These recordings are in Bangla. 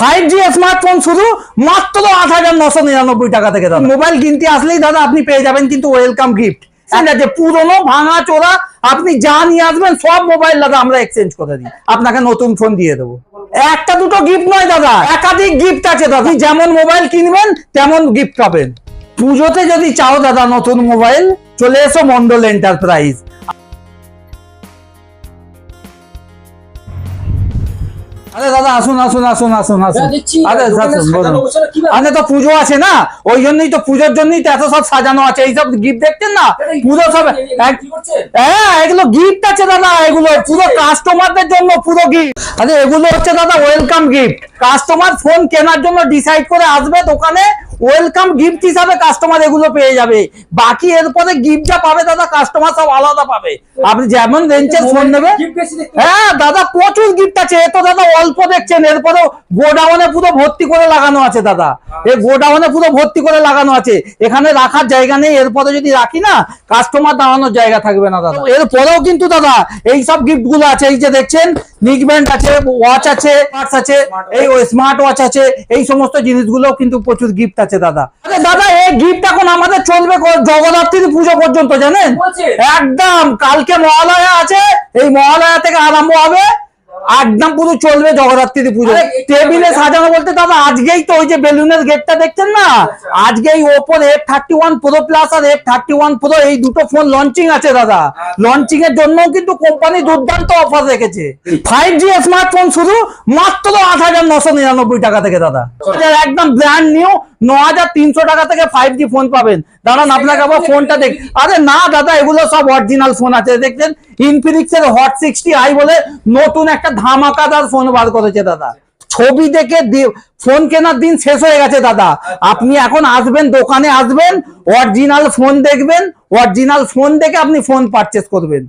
ফাইভ জি স্মার্টফোন শুধু মাত্র আট হাজার নশো নিরানব্বই টাকা থেকে দাদা। মোবাইল কিনতে আসলেই দাদা আপনি পেয়ে যাবেন কিন্তু ওয়েলকাম গিফট আছে পুরনো ভাঙা চোরা আপনি যা নিয়ে আসবেন সব মোবাইল দাদা আমরা এক্সচেঞ্জ করে দিই। আপনাকে নতুন ফোন দিয়ে দেবো। একটা দুটো গিফট নয় দাদা একাধিক গিফট আছে দাদা। আপনি যেমন মোবাইল কিনবেন তেমন গিফট পাবেন। পুজোতে যদি চাও দাদা নতুন মোবাইল চলে এসো মন্ডল এন্টারপ্রাইজ আরে দাদা আসুন আসুন আসুন আসুন আসুন। হ্যাঁ, আরে দোকানে আসুন সাজানো বলুন। আরে তো পুজো আছে না? ওই জন্যই তো পুজোর জন্যই তো এত সব সাজানো আছে। এইসব গিফট দেখছেন না? পুরো সব এক- কি করছেন? হ্যাঁ এগুলো গিফট আছে দাদা এগুলো পুরো কাস্টমারদের জন্য পুরো গিফট আরে এগুলো হচ্ছে দাদা ওয়েলকাম গিফট কাস্টমার ফোন কেনার জন্য ডিসাইড করে আসবে দোকানে। ওয়েলকাম গিফট হিসাবে কাস্টমার এগুলো পেয়ে যাবে। বাকি এরপরে গিফট যা পাবে দাদা কাস্টমার সব আলাদা পাবে। আপনি যেমন রেঞ্জের ফোন নেবে হ্যাঁ দাদা প্রচুর গিফট আছে। এ তো দাদা অল্প দেখছেন। এরপরেও গোডাউনে পুরো ভর্তি করে লাগানো আছে দাদা। এই গোডাউনে পুরো ভর্তি করে লাগানো আছে। এখানে রাখার জায়গা নেই। এরপরে যদি রাখি না কাস্টমার দাঁড়ানোর জায়গা থাকবে না দাদা। এরপরেও কিন্তু দাদা এই সব গিফটগুলো আছে। এই যে দেখছেন নিকব্যান্ড আছে ওয়াচ আছে আছে এই স্মার্ট ওয়াচ আছে এই সমস্ত জিনিসগুলো কিন্তু প্রচুর গিফট আছে। দাদা। দাদা এই গিফট এখন আমাদের চলবে জগদ্ধাত্রী পুজো পর্যন্ত জানেন? একদম কালকে মহালয়া আছে এই মহালয়া থেকে আরম্ভ হবে। একদম পুরো চলবে জগদ্ধাত্রী পুজো। টেবিলে সাজানো বলতে দাদা আজকেই তো ওই যে বেলুনের গেটটা দেখছেন না? আজকেই ওপর F thirty one pro plus আর এফ থার্টি ওয়ান প্রো এই দুটো ফোন লঞ্চিং আছে দাদা। লঞ্চিং এর জন্য কিন্তু কোম্পানি দুর্দান্ত অফার রেখেছে। ফাইভ জি স্মার্টফোন শুধু মাত্র আট হাজার নশো নিরানব্বই টাকা থেকে দাদা। একদম ব্র্যান্ড নিউ ন হাজার তিনশো টাকা থেকে ফাইভ জি ফোন পাবেন। দাঁড়ান, আপনাকে আবার ফোনটা দেখ। আরে না, দাদা, এগুলো সব অরিজিনাল ফোন আছে। দেখছেন? ইনফিনিক্স এর হট সিক্সটি আই বলে নতুন একটা ধামাকাদার ফোন বার করেছে, দাদা। ছবি দেখে ফোন কেনার দিন শেষ হয়ে গেছে দাদা। আপনি এখন আসবেন দোকানে আসবেন অরিজিনাল ফোন দেখবেন অরিজিনাল ফোন দেখে আপনি ফোন পারচেস করবেন।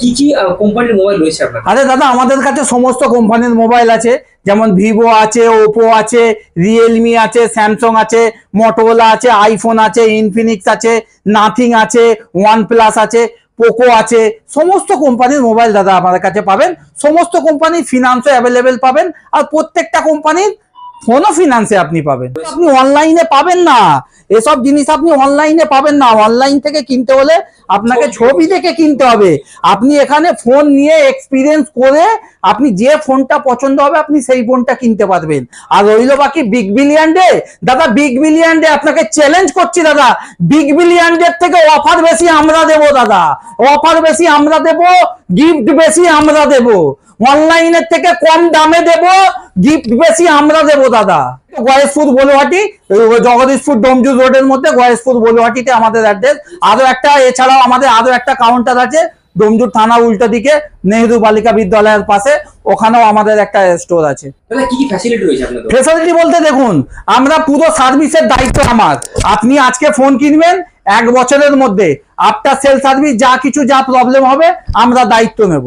কি কি কোম্পানির মোবাইল রয়েছে আরে দাদা আমাদের কাছে সমস্ত কোম্পানির মোবাইল আছে। যেমন ভিভো আছে ওপো আছে রিয়েলমি আছে স্যামসাং আছে মোটোলা আছে আইফোন আছে ইনফিনিক্স আছে নাথিং আছে ওয়ান প্লাস আছে। পোকো আছে। সমস্ত কোম্পানির মোবাইল দাদা আমাদের কাছে পাবেন। সমস্ত কোম্পানির ফিনান্সও অ্যাভেলেবেল পাবেন। আর প্রত্যেকটা কোম্পানির ফোনও ফিনান্সে আপনি পাবেন আপনি অনলাইনে পাবেন না। এসব জিনিস আপনি অনলাইনে পাবেন না। অনলাইন থেকে কিনতে হলে আপনাকে ছবি দেখে কিনতে হবে। আপনি এখানে ফোন নিয়ে এক্সপিরিয়েন্স করে আপনি যে ফোনটা পছন্দ হবে, আপনি সেই ফোনটা কিনতে পারবেন। আর রইল বাকি বিগ বিলিয়ন ডে দাদা বিগ বিলিয়ন ডে আপনাকে চ্যালেঞ্জ করছি দাদা। বিগ বিলিয়ন ডে থেকে অফার বেশি আমরা দেব, দাদা। অফার বেশি আমরা দেব গিফট বেশি আমরা দেব। অনলাইনের থেকে কম দামে দেব গিফট বেশি আমরা দেব দাদা। গয়েশপুর বলুহাটি জগদীশপুর ডোমজু রোডের মধ্যে গয়েশপুর বলুহাটিতে আমাদের অ্যাড্রেস আরও একটা এছাড়াও আমাদের আরও একটা কাউন্টার আছে ডোমজুর থানা উল্টো দিকে নেহেরু বালিকা বিদ্যালয়ের পাশে। ওখানেও আমাদের একটা স্টোর আছে। ফ্যাসিলিটি? ফেসিলিটি বলতে দেখুন আমরা পুরো সার্ভিসের দায়িত্ব আমার। আপনি আজকে ফোন কিনবেন এক বছরের মধ্যে। আফটার সেল সার্ভিস যা কিছু যা প্রবলেম হবে আমরা দায়িত্ব নেব।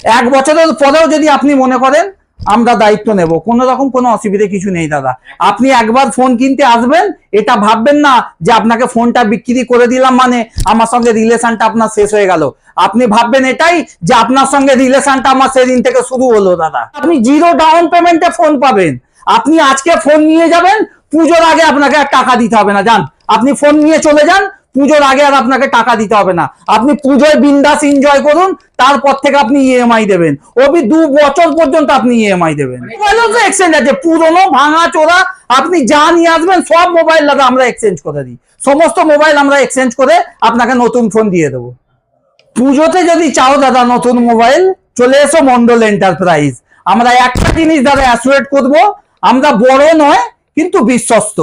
এক বছরের পরেও যদি আপনি মনে করেন, আমরা দায়িত্ব নেব। কোনো রকম কোনো অসুবিধা কিছু নেই, দাদা। আপনি একবার ফোন কিনতে আসবেন, এটা ভাববেন না যে আপনাকে ফোনটা বিক্রি করে দিলাম মানে আমার সঙ্গে রিলেশনটা আপনার শেষ হয়ে গেল। আপনি ভাববেন এটাই যে আপনার সঙ্গে রিলেশনটা আমার সেদিন থেকে শুরু হলো, দাদা। আপনি জিরো ডাউন পেমেন্টে ফোন পাবেন। আপনি আজকে ফোন নিয়ে যাবেন, পুজোর আগে আপনাকে টাকা দিতে হবে না যান আপনি ফোন নিয়ে চলে যান পুজোর আগে আর আপনাকে টাকা দিতে হবে না। আপনি পুজোয় বিন্দাস এনজয় করুন, তারপর থেকে আপনি ইএমআই দেবেন। ওবি দু বছর পর্যন্ত আপনি ইএমআই দেবেন। এক্সচেঞ্জ আছে, পুরনো, ভাঙা, চোরা, আপনি যা নিয়ে আসবেন, সব মোবাইল দাদা আমরা এক্সচেঞ্জ করে দিই। সমস্ত মোবাইল আমরা এক্সচেঞ্জ করে আপনাকে নতুন ফোন দিয়ে দেবো। পুজোতে যদি চাও দাদা নতুন মোবাইল চলে এসো মন্ডল এন্টারপ্রাইজ আমরা একটা জিনিস দাদা অ্যাসুরেট করব, আমরা বড় নয়, কিন্তু বিশ্বস্ত।